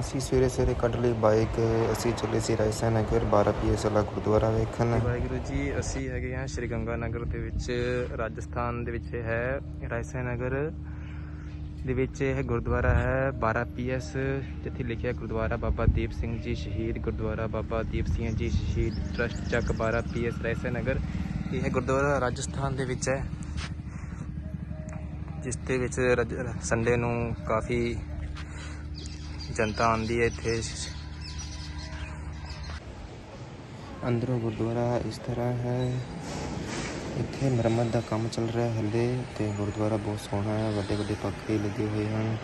ਅਸੀਂ ਸਵੇਰੇ ਸਵੇਰੇ ਕੱਢ ਲਈ ਬਾਈਕ, ਅਸੀਂ ਚੱਲੇ ਸੀ ਰਾਇਸਾ ਨਗਰ 12 ਪੀਐਸ ਵਾਲਾ ਗੁਰਦੁਆਰਾ ਵੇਖਣ। ਵਾਹਿਗੁਰੂ ਜੀ, ਅਸੀਂ ਹੈਗੇ ਹਾਂ ਸ਼੍ਰੀ ਗੰਗਾ ਨਗਰ ਦੇ ਵਿੱਚ, ਰਾਜਸਥਾਨ ਦੇ ਵਿੱਚ ਹੈ ਰਾਇਸਾ ਨਗਰ ਦੇ ਵਿੱਚ ਇਹ ਗੁਰਦੁਆਰਾ ਹੈ 12 ਪੀਐਸ ਜਿੱਥੇ ਲਿਖਿਆ ਗੁਰਦੁਆਰਾ ਬਾਬਾ ਦੀਪ ਸਿੰਘ ਜੀ ਸ਼ਹੀਦ, ਗੁਰਦੁਆਰਾ ਬਾਬਾ ਦੀਪ ਸਿੰਘ ਜੀ ਸ਼ਹੀਦ ਟਰਸਟ ਚੱਕ 12 ਪੀਐਸ ਰਾਇਸਾ ਨਗਰ ਇਹ ਗੁਰਦੁਆਰਾ ਰਾਜਸਥਾਨ ਦੇ ਵਿੱਚ ਹੈ, ਜਿਸ ਦੇ ਵਿੱਚ ਸੰਡੇ ਨੂੰ ਕਾਫੀ ਜਨਤਾ ਆਉਂਦੀ ਹੈ ਇੱਥੇ। ਅੰਦਰੋਂ ਗੁਰਦੁਆਰਾ ਇਸ ਤਰ੍ਹਾਂ ਹੈ। ਇੱਥੇ ਮੁਰੰਮਤ ਦਾ ਕੰਮ ਚੱਲ ਰਿਹਾ ਹੈ ਹਲੇ ਤੇ ਗੁਰਦੁਆਰਾ ਬਹੁਤ ਸੋਹਣਾ ਹੈ ਵੱਡੇ ਵੱਡੇ ਪੱਖੇ ਲੱਗੇ ਹੋਏ ਹਨ।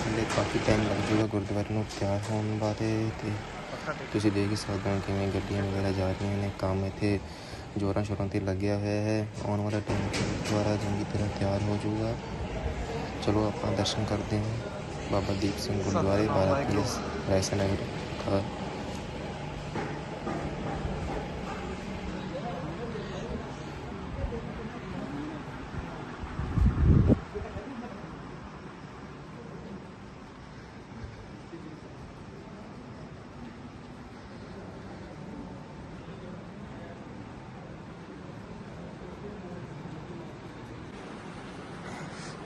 ਹਲੇ ਕਾਫੀ ਟਾਈਮ ਲੱਗ ਜੂਗਾ ਗੁਰਦੁਆਰੇ ਨੂੰ ਤਿਆਰ ਹੋਣ ਬਾਰੇ ਤੇ ਤੁਸੀਂ ਦੇਖ ਹੀ ਸਕਦੇ ਹੋ ਕਿਵੇਂ ਗੱਡੀਆਂ ਵਗੈਰਾ ਜਾ ਰਹੀਆਂ ਨੇ, ਕੰਮ ਇੱਥੇ ਜੋਰਾਂ ਸ਼ੋਰਾਂ ਤੇ ਲੱਗਿਆ ਹੋਇਆ ਹੈ। ਆਉਣ ਵਾਲਾ ਟਾਈਮ ਗੁਰਦੁਆਰਾ ਚੰਗੀ ਤਰ੍ਹਾਂ ਤਿਆਰ ਹੋ ਜਾਊਗਾ ਚਲੋ ਆਪਾਂ ਦਰਸ਼ਨ ਕਰਦੇ ਹਾਂ ਬਾਬਾ ਦੀਪ ਸਿੰਘ ਗੁਰਦੁਆਰੇ ਬਾਰਾ ਪੀਐਸ ਰਾਇਸਾ ਨਗਰ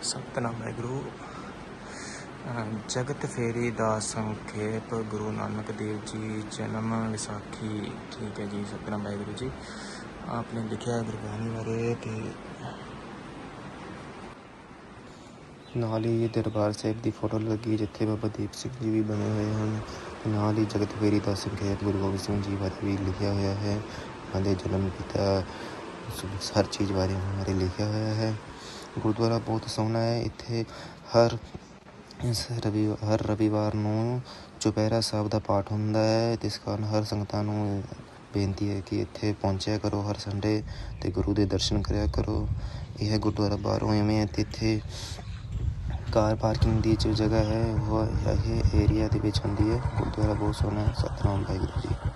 ਸਤਨਾਮ ਵਾਹਿਗੁਰੂ। ਜਗਤ ਫੇਰੀ ਦਾ ਸੰਖੇਪ ਗੁਰੂ ਨਾਨਕ ਦੇਵ ਜੀ ਜਨਮ ਵਿਸਾਖੀ। ਠੀਕ ਹੈ ਜੀ, ਸਤਨਾਮ ਵਾਹਿਗੁਰੂ ਜੀ। ਆਪਨੇ ਲਿਖਿਆ ਹੈ ਗੁਰਬਾਣੀ ਬਾਰੇ ਤੇ ਨਾਲ ਹੀ ਦਰਬਾਰ ਸਾਹਿਬ ਦੀ ਫੋਟੋ ਲੱਗੀ, ਜਿੱਥੇ ਬਾਬਾ ਦੀਪ ਸਿੰਘ ਜੀ ਵੀ ਬਣੇ ਹੋਏ ਹਨ। ਨਾਲ ਹੀ ਜਗਤ ਫੇਰੀ ਦਾ ਸੰਖੇਪ ਗੁਰੂ ਗੋਬਿੰਦ ਸਿੰਘ ਜੀ ਬਾਰੇ ਵੀ ਲਿਖਿਆ ਹੋਇਆ ਹੈ। ਉਹਨਾਂ ਦੇ ਜਨਮ ਪਿਤਾ, ਹਰ ਚੀਜ਼ ਬਾਰੇ ਉਹਨਾਂ ਬਾਰੇ ਲਿਖਿਆ ਹੋਇਆ ਹੈ। ਗੁਰਦੁਆਰਾ ਬਹੁਤ ਸੋਹਣਾ ਹੈ। ਇੱਥੇ ਹਰ ਇਸ ਰਵੀ ਹਰ ਰਵੀਵਾਰ ਨੂੰ ਚੁਪਹਿਰਾ ਸਾਹਿਬ ਦਾ ਪਾਠ ਹੁੰਦਾ ਹੈ। ਜਿਸ ਕਾਰਨ ਹਰ ਸੰਗਤਾਂ ਨੂੰ ਬੇਨਤੀ ਹੈ ਕਿ ਇੱਥੇ ਪਹੁੰਚਿਆ ਕਰੋ ਹਰ ਸੰਡੇ ਤੇ ਗੁਰੂ ਦੇ ਦਰਸ਼ਨ ਕਰਿਆ ਕਰੋ। ਇਹ ਗੁਰਦੁਆਰਾ ਬਾਹਰੋਂ ਐਵੇਂ ਹੈ ਤੇ ਇੱਥੇ ਕਾਰ ਪਾਰਕਿੰਗ ਦੀ ਜੋ ਜਗ੍ਹਾ ਹੈ, ਉਹ ਇਹ ਏਰੀਆ ਦੇ ਵਿੱਚ ਹੁੰਦੀ ਹੈ। ਗੁਰਦੁਆਰਾ ਬਹੁਤ ਸੋਹਣਾ ਸਤਨਾਮ ਵਾਹਿਗੁਰੂ ਜੀ।